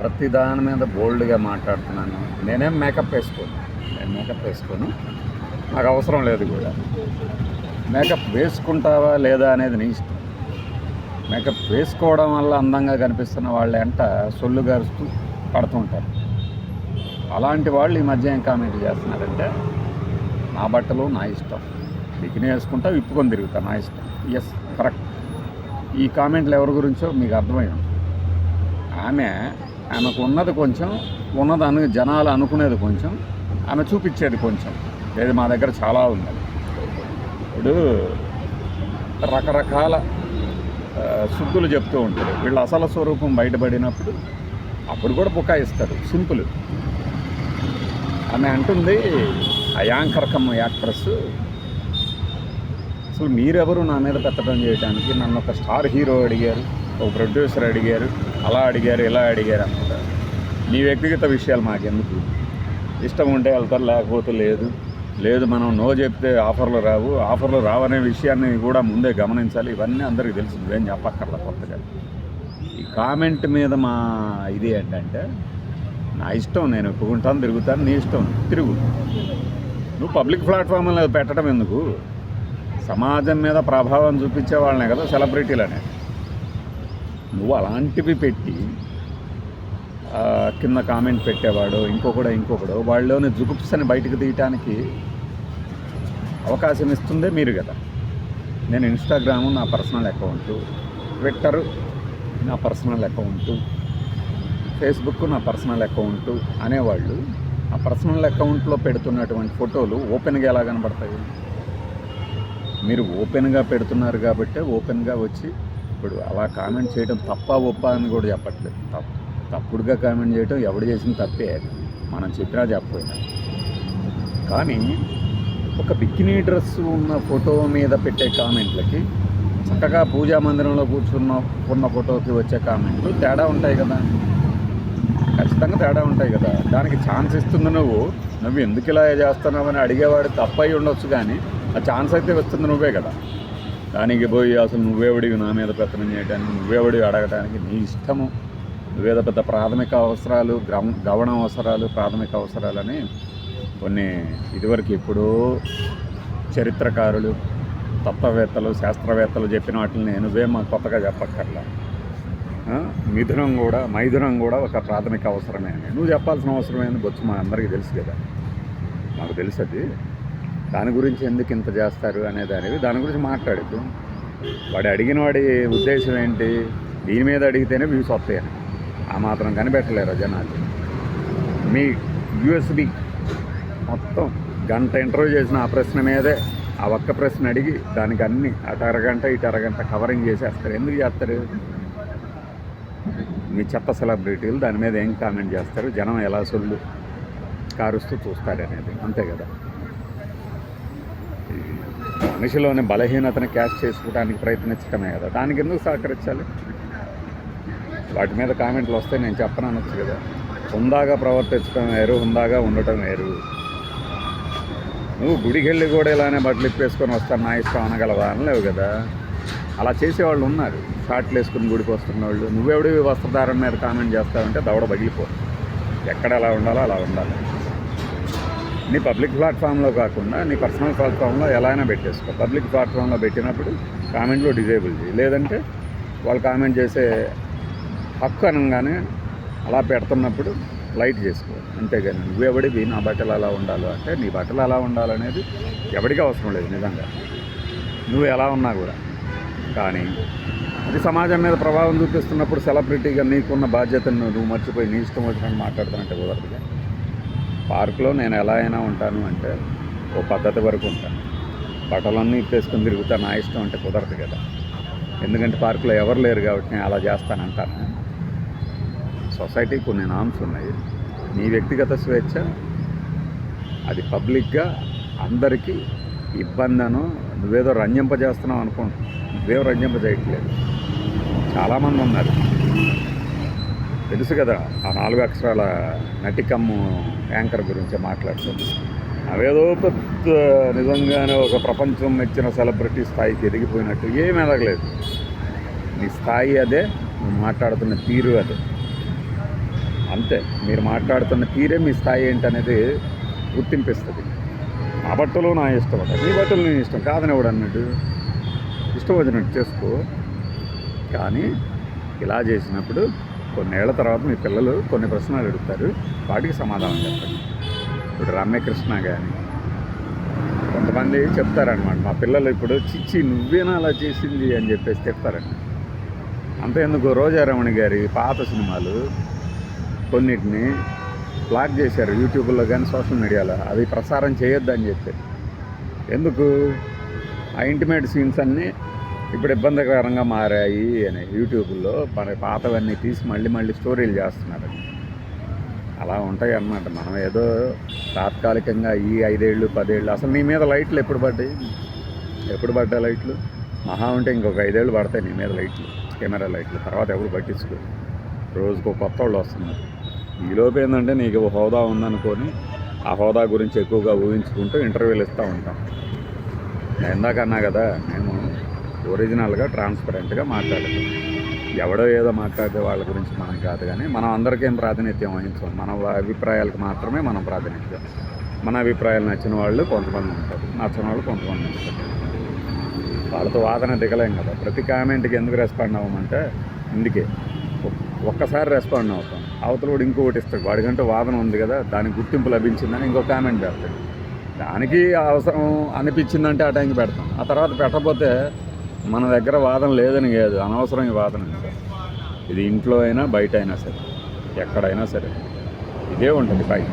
ప్రతి దాని మీద బోల్డ్గా మాట్లాడుతున్నాను. నేనేం మేకప్ వేసుకోను. నేను మేకప్ వేసుకోను. నాకు అవసరం లేదు కూడా. మేకప్ వేసుకుంటావా లేదా అనేది నీ ఇష్టం. మేకప్ వేసుకోవడం వల్ల అందంగా కనిపిస్తున్న వాళ్ళ వెంట సొల్లు గరుస్తూ పడుతుంటారు అలాంటి వాళ్ళు ఈ మధ్య ఏం కామెంట్ చేస్తున్నారంటే నా బట్టలు నా ఇష్టం. బికిని వేసుకుంటా విప్పుకొని తిరుగుతా నా ఇష్టం. ఎస్ కరెక్ట్ ఈ కామెంట్లు ఎవరి గురించో మీకు అర్థమై ఉంటుంది. ఆమె ఆమెకు ఉన్నది కొంచెం ఉన్నది అను జనాలు అనుకునేది కొంచెం ఆమె చూపించేది కొంచెం. ఏది మా దగ్గర చాలా ఉంది. ఇప్పుడు రకరకాల ఆ, శుద్ధులు చెప్తూ ఉంటారు. వీళ్ళు అసలు స్వరూపం బయటపడినప్పుడు అప్పుడు కూడా బుకాయిస్తారు సింపుల్. ఆమె అంటుంది ఆ యాంకర్కమ్మ యాక్ట్రెస్. అసలు మీరెవరు నా మీద పెట్టడం చేయడానికి నన్ను ఒక స్టార్ హీరో అడిగారు. ఒక ప్రొడ్యూసర్ అడిగారు అలా అడిగారు ఇలా అడిగారు అన్నమాట. నీ వ్యక్తిగత విషయాలు మాకెందుకు? ఇష్టం ఉంటే వెళ్తారు లేకపోతే లేదు. లేదు మనం నో చెప్తే ఆఫర్లు రావు. ఆఫర్లు రావనే విషయాన్ని కూడా ముందే గమనించాలి. ఇవన్నీ అందరికీ తెలుసు. నువ్వేం చెప్పక్కర్లా కొత్తగా. ఈ కామెంట్ మీద మా ఇది ఏంటంటే నా ఇష్టం నేను ఒప్పుకుంటాను తిరుగుతాను నీ ఇష్టం. తిరుగు. నువ్వు పబ్లిక్ ప్లాట్ఫామ్లో పెట్టడం ఎందుకు? సమాజం మీద ప్రభావం చూపించే వాళ్ళనే కదా సెలబ్రిటీలు అనేది నువ్వు అలాంటివి పెట్టి కింద కామెంట్ పెట్టేవాడు ఇంకొకడు ఇంకొకడు వాళ్ళలోని జుగుప్సని బయటకు తీయటానికి అవకాశం ఇస్తుందే మీరు కదా. నేను ఇన్స్టాగ్రాము నా పర్సనల్ అకౌంటు ట్విట్టర్ నా పర్సనల్ అకౌంటు ఫేస్బుక్ నా పర్సనల్ అకౌంటు అనేవాళ్ళు ఆ పర్సనల్ అకౌంట్లో పెడుతున్నటువంటి ఫోటోలు ఓపెన్గా ఎలా కనబడతాయి? మీరు ఓపెన్గా పెడుతున్నారు కాబట్టి ఓపెన్గా వచ్చి ఇప్పుడు అలా కామెంట్ చేయడం తప్ప ఒప్ప అని కూడా చెప్పట్లేదు. తప్పు తప్పుడుగా కామెంట్ చేయడం ఎవడు చేసిన తప్పే. మనం చెప్పినా చెప్పపోయినా కానీ ఒక బిక్కినీ డ్రెస్ ఉన్న ఫోటో మీద పెట్టే కామెంట్లకి చక్కగా పూజా మందిరంలో కూర్చున్న ఉన్న ఫోటోకి వచ్చే కామెంట్లు తేడా ఉంటాయి కదా. ఖచ్చితంగా తేడా ఉంటాయి కదా. దానికి ఛాన్స్ ఇస్తుంది నువ్వు. నువ్వు ఎందుకు ఇలా చేస్తున్నావు అని అడిగేవాడు తప్పై ఉండొచ్చు కానీ ఆ ఛాన్స్ అయితే వస్తుంది నువ్వే కదా. దానికి పోయి అసలు నువ్వేవడివి నా మీద పెత్తనం చేయడానికి నువ్వేవడివి అడగడానికి నీ ఇష్టము. నువ్వేదో పెద్ద ప్రాథమిక అవసరాలు గ్రమ గవన అవసరాలు ప్రాథమిక అవసరాలని కొన్ని ఇదివరకు ఎప్పుడూ చరిత్రకారులు తత్వవేత్తలు శాస్త్రవేత్తలు చెప్పిన వాటిని నువ్వే మాకు కొత్తగా చెప్పక్కర్లా. మిథునం కూడా మైథునం కూడా ఒక ప్రాథమిక అవసరమే నువ్వు చెప్పాల్సిన అవసరం ఏంది? బొచ్చు మా అందరికీ తెలుసు కదా. మాకు తెలుసు అది. దాని గురించి ఎందుకు ఇంత చేస్తారు అనేది అనేది దాని గురించి మాట్లాడద్దు. వాడు అడిగిన వాడి ఉద్దేశం ఏంటి? దీని మీద అడిగితేనే వ్యూస్ వస్తాయని ఆ మాత్రం కనిపెట్టలేరు జనాలు. మీ యూఎస్బి మొత్తం గంట ఇంటర్వ్యూ చేసిన ఆ ప్రశ్న మీదే ఆ ఒక్క ప్రశ్న అడిగి దానికి అన్ని అటు అరగంట ఇటు అరగంట కవరింగ్ చేసేస్తారు. ఎందుకు చేస్తారు? మీ చెత్త సెలబ్రిటీలు దాని మీద ఏం కామెంట్ చేస్తారు? జనం ఎలా సొల్లు కారుస్తూ చూస్తారు అనేది అంతే కదా. మనిషిలోని బలహీనతను క్యాష్ చేసుకోవడానికి ప్రయత్నించడమే కదా. దానికి ఎందుకు సహకరించాలి? వాటి మీద కామెంట్లు వస్తే నేను చెప్పను అనొచ్చు కదా. హుందాగా ప్రవర్తించడం వేరు హుందాగా ఉండటం వేరు. నువ్వు గుడికి వెళ్ళి కూడా ఇలానే బట్టలు ఇప్పేసుకొని వస్తాను నా ఇష్టం అనగలవా అనలేవు కదా. అలా చేసేవాళ్ళు ఉన్నారు. షార్ట్లు వేసుకుని గుడికి వస్తున్న వాళ్ళు నువ్వెవడి వస్త్రధారణ మీద కామెంట్ చేస్తావంటే దవడ పగిలిపో ఎక్కడ ఎలా ఉండాలో అలా ఉండాలి. నీ పబ్లిక్ ప్లాట్ఫామ్లో కాకుండా నీ పర్సనల్ ప్లాట్ఫామ్లో ఎలా అయినా పెట్టేసుకో. పబ్లిక్ ప్లాట్ఫామ్లో పెట్టినప్పుడు కామెంట్లో డిజేబుల్ చేయి. లేదంటే వాళ్ళు కామెంట్ చేసే హక్కు అనగానే అలా పెడుతున్నప్పుడు లైట్ చేసుకో. అంతేగాని నువ్వెవడివి? నా బట్టలు అలా ఉండాలి అంటే నీ బట్టలు అలా ఉండాలనేది ఎవడికి అవసరం లేదు నిజంగా. నువ్వు ఎలా ఉన్నా కూడా. కానీ అది సమాజం మీద ప్రభావం చూపిస్తున్నప్పుడు సెలబ్రిటీగా నీకున్న బాధ్యతను నువ్వు మర్చిపోయి నీ ఇష్టం వచ్చినట్టు మాట్లాడుతానంటే కుదరదుగా. పార్క్లో నేను ఎలా అయినా ఉంటాను అంటే ఓ పద్ధతి వరకు ఉంటాను బట్టలన్నీ ఇప్పేసుకుని తిరుగుతా నా ఇష్టం అంటే కుదరదు కదా. ఎందుకంటే పార్కులో ఎవరు లేరు కాబట్టి నేను అలా చేస్తానంటాను సొసైటీ కొన్ని నామ్స్ ఉన్నాయి. నీ వ్యక్తిగత స్వేచ్ఛ అది పబ్లిక్గా అందరికీ ఇబ్బందను నువ్వేదో రంజింపజేస్తున్నావు అనుకో నువ్వేం రంజింపజేయట్లేదు. చాలామంది ఉన్నారు. తెలుసు కదా ఆ నాలుగు అక్షరాల నటికమ్ము యాంకర్ గురించి మాట్లాడుతుంది. అవేదో పెద్ద నిజంగానే ఒక ప్రపంచం మెచ్చిన సెలబ్రిటీ స్థాయికి ఎదిగిపోయినట్టు ఏమి ఎదగలేదు. నీ స్థాయి అదే నువ్వు మాట్లాడుతున్న తీరు అదే. అంతే మీరు మాట్లాడుతున్న తీరే మీ స్థాయి ఏంటనేది గుర్తింపిస్తుంది. ఆ బట్టలు నా ఇష్టం అట. నీ బట్టలు నేను ఇష్టం. కాదని ఎవడు అన్నాడు? ఇష్టం వచ్చినట్టు చేసుకో. కానీ ఇలా చేసినప్పుడు కొన్నేళ్ళ తర్వాత మీ పిల్లలు కొన్ని ప్రశ్నలు అడుగుతారు. వాటికి సమాధానం చెప్పండి. ఇప్పుడు రమ్యకృష్ణ కానీ కొంతమంది చెప్తారనమాట మా పిల్లలు ఇప్పుడు చిచ్చి నువ్వేనా అలా చేసింది? అని చెప్పేసి చెప్తారండి అంతే ఎందుకు రోజారమణి గారి పాత సినిమాలు కొన్నిటిని బ్లాక్ చేశారు యూట్యూబ్లో కానీ సోషల్ మీడియాలో. అవి ప్రసారం చేయొద్దని చెప్పారు. ఎందుకు? ఆ ఇంటిమేట్ సీన్స్ అన్నీ ఇప్పుడు ఇబ్బందికరంగా మారాయి అని యూట్యూబ్లో మన పాతవన్నీ తీసి మళ్ళీ మళ్ళీ స్టోరీలు చేస్తున్నారు. అలా ఉంటాయి అన్నమాట. మనం ఏదో తాత్కాలికంగా ఈ ఐదేళ్ళు పదేళ్ళు అసలు నీ మీద లైట్లు ఎప్పుడు పడ్డాయి? ఎప్పుడు పడ్డా లైట్లు? మహా ఉంటే ఇంకొక ఐదేళ్ళు పడతాయి నీ మీద లైట్లు కెమెరా లైట్లు. తర్వాత ఎవరు పట్టించుకో? రోజుకో కొత్త వాళ్ళు వస్తున్నారు. ఈలోపు ఏంటంటే నీకు హోదా ఉందనుకొని ఆ హోదా గురించి ఎక్కువగా ఊహించుకుంటూ ఇంటర్వ్యూలు ఇస్తూ ఉంటాం. నేను ఇందాక అన్నా కదా మేము ఒరిజినల్గా ట్రాన్స్పరెంట్గా మాట్లాడతాం ఎవడో ఏదో మాట్లాడే వాళ్ళ గురించి మనం కాదు కానీ మనం అందరికీ ప్రాతినిధ్యం వహించాం. మన అభిప్రాయాలకు మాత్రమే మనం ప్రాతినిధ్యం. మన అభిప్రాయాలు నచ్చిన వాళ్ళు కొంతమంది ఉంటారు నచ్చిన వాళ్ళు కొంతమంది ఉంటారు. వాళ్ళతో వాదన దిగలేం కదా. ప్రతి కామెంట్కి ఎందుకు రెస్పాండ్ అవ్వమంటే ఇందుకే. ఒక్కసారి రెస్పాండ్ అవుతాం. అవతల కూడా ఇంకొకటి ఇస్తాడు. వాడికంటే వాదన ఉంది కదా దానికి గుర్తింపు లభించిందని ఇంకో కామెంట్ పెడతాడు. దానికి అవసరం అనిపించిందంటే ఆ టైంకి పెడతాం. ఆ తర్వాత పెట్టకపోతే మన దగ్గర వాదన లేదని కాదు అనవసరం ఈ వాదన ఇది ఇంట్లో అయినా బయట అయినా సరే ఎక్కడైనా సరే. ఇదే ఉంటుంది బయట